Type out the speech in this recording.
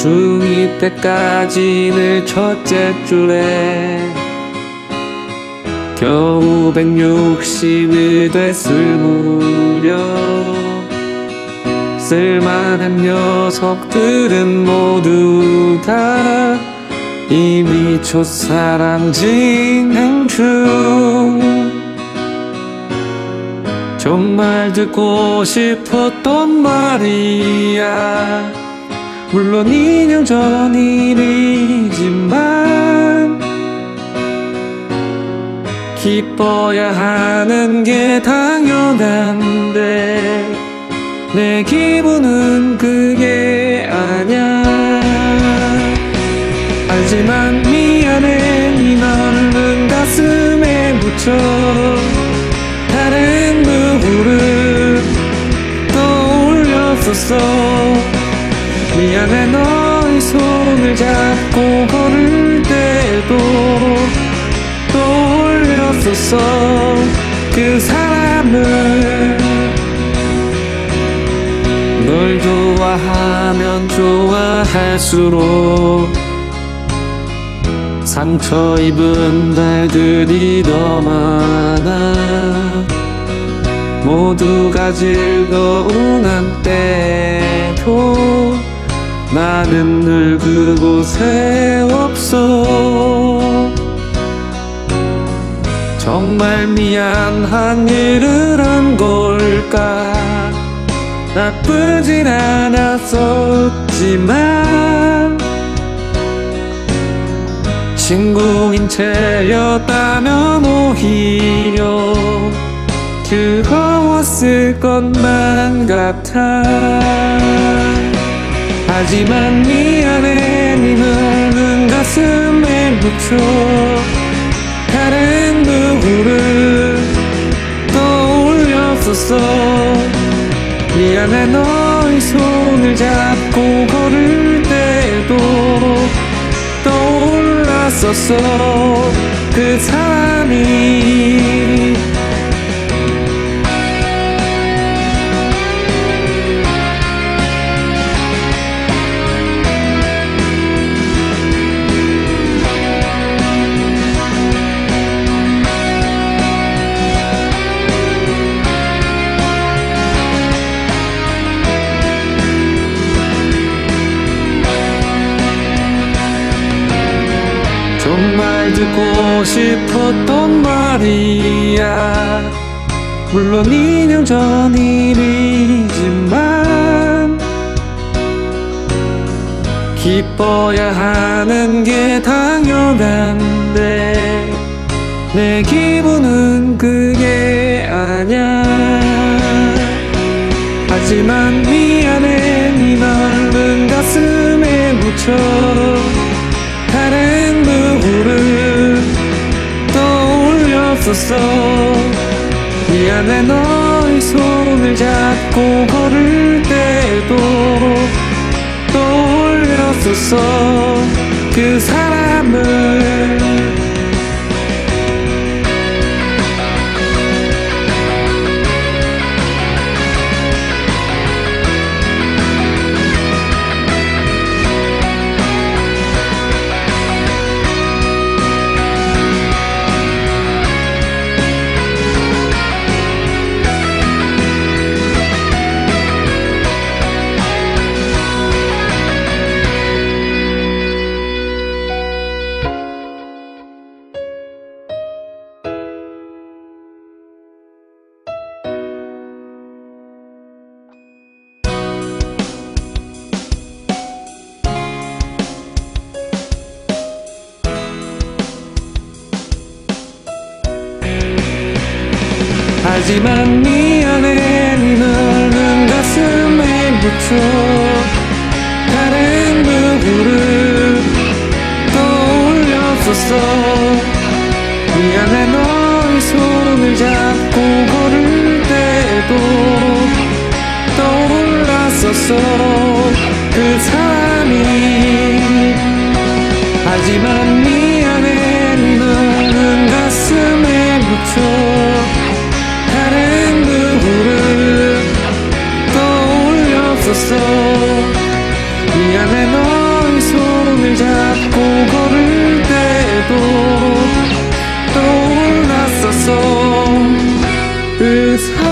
중2 때까지는 첫째 줄에 겨우 160이 됐을 무렵 쓸만한 녀석들은 모두 다 이미 첫사랑 진행 중. 정말 듣고 싶었던 말이야 물론 2년 전 일이지만 기뻐야 하는 게 당연한데 내 기분은 그게 아냐 하지만 미안해 네 넓은 가슴에 묻혀. 다른 누구를 떠올렸었어 미안해 너의 손을 잡고 걸을 때도 떠올렸었어. 그 사람을 널 좋아하면 좋아할수록 상처 입은 날들이 더 많아. 모두가 즐거운 한때도 나는 늘 그곳에 없어. 정말 미안한 일을 한 걸까? 나쁘진 않았었지만 친구인 채였다면 오히려 즐거웠을 것만 같아 하지만 미안해 네 넓은 가슴에 묻혀 다른 누구를 떠올렸었어. 미안해 너의 손을 잡고 걸을 때도 떠올랐었어. 그 사람이 정말 듣고 싶었던 말이야 물론 2년 전 일이지만 기뻐야 하는 게 당연한데 내 기분은 그게 아냐 하지만 미안해 네 넓은 가슴에 묻혀 떠올렸었어. 미안해 너의 손을 잡고 걸을 때도 떠올렸었어. 그 사람을 하지만 미안해 네 넓은 가슴에 묻혀. 다른 누구를 떠올렸었어? 미안해 너의 손을 잡고 걸을 때도 떠올랐었어. 그 사람이. 하지만 있어. 미안해 너의 손을 잡고 걸을 때도 떠올랐었어. 의사